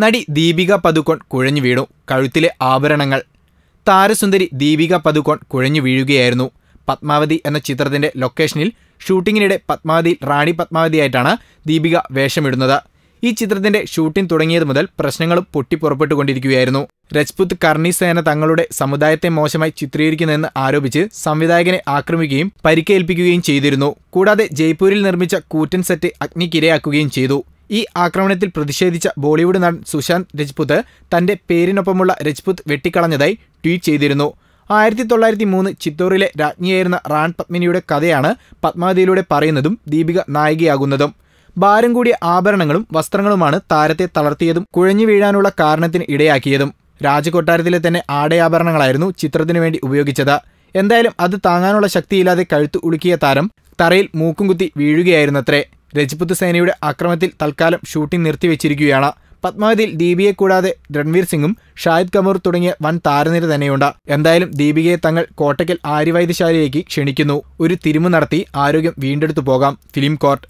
നടി ദീപിക പതുക്കോൺ കുഴഞ്ഞു വീണു. കഴുത്തിലെ ആഭരണങ്ങൾ. താരസുന്ദരി ദീപിക പതുക്കോൺ കുഴഞ്ഞു വീഴുകയായിരുന്നു. പത്മാവതി എന്ന ചിത്രത്തിന്റെ ലൊക്കേഷനിൽ ഷൂട്ടിങ്ങിനിടെ പത്മാവതിയിൽ റാണി പത്മാവതിയായിട്ടാണ് ദീപിക വേഷമിടുന്നത്. ഈ ചിത്രത്തിന്റെ ഷൂട്ടിംഗ് തുടങ്ങിയത് മുതൽ പ്രശ്നങ്ങളും പൊട്ടിപ്പുറപ്പെട്ടുകൊണ്ടിരിക്കുകയായിരുന്നു. രജ്പുത് കർണി സേന തങ്ങളുടെ സമുദായത്തെ മോശമായി ചിത്രീകരിക്കുന്നെന്ന് ആരോപിച്ച് സംവിധായകനെ ആക്രമിക്കുകയും പരിക്കേൽപ്പിക്കുകയും ചെയ്തിരുന്നു. കൂടാതെ ജയ്പൂരിൽ നിർമ്മിച്ച കൂറ്റൻ സെറ്റ് അഗ്നിക്കിരയാക്കുകയും ചെയ്തു. ഈ ആക്രമണത്തിൽ പ്രതിഷേധിച്ച ബോളിവുഡ് നടൻ സുശാന്ത് രജ്പുത് തന്റെ പേരിനൊപ്പമുള്ള രജ്പുത് വെട്ടിക്കളഞ്ഞതായി ട്വീറ്റ് ചെയ്തിരുന്നു. ആയിരത്തി തൊള്ളായിരത്തി മൂന്ന് ചിത്തോറിലെ രാജ്ഞിയായിരുന്ന റാൺ പത്മിനിയുടെ കഥയാണ് പത്മാവതിയിലൂടെ പറയുന്നതും ദീപിക നായികയാകുന്നതും. ഭാരം കൂടിയ ആഭരണങ്ങളും വസ്ത്രങ്ങളുമാണ് താരത്തെ തളർത്തിയതും കുഴഞ്ഞു വീഴാനുള്ള കാരണത്തിന് ഇടയാക്കിയതും. രാജകൊട്ടാരത്തിലെ തന്നെ ആടയാഭരണങ്ങളായിരുന്നു ചിത്രത്തിനു വേണ്ടി ഉപയോഗിച്ചത്. എന്തായാലും അത് താങ്ങാനുള്ള ശക്തിയില്ലാതെ കഴുത്ത് ഉളുക്കിയ താരം തറയിൽ മൂക്കും കുത്തി വീഴുകയായിരുന്നത്രേ. രജ്പുത്ത് സേനയുടെ അക്രമത്തിൽ തൽക്കാലം ഷൂട്ടിംഗ് നിർത്തിവെച്ചിരിക്കുകയാണ്. പത്മാവതിയിൽ ദീപിയെ കൂടാതെ രൺവീർ സിംഗും ഷാഹിദ് കപൂർ തുടങ്ങിയ വൻ താരനിര തന്നെയുണ്ട്. എന്തായാലും ദീപികയെ തങ്ങൾ കോട്ടയ്ക്കൽ ആര്യവൈദ്യശാലയിലേക്ക് ക്ഷണിക്കുന്നു. ഒരു തിരുമു നടത്തി ആരോഗ്യം വീണ്ടെടുത്തു പോകാം. Film court.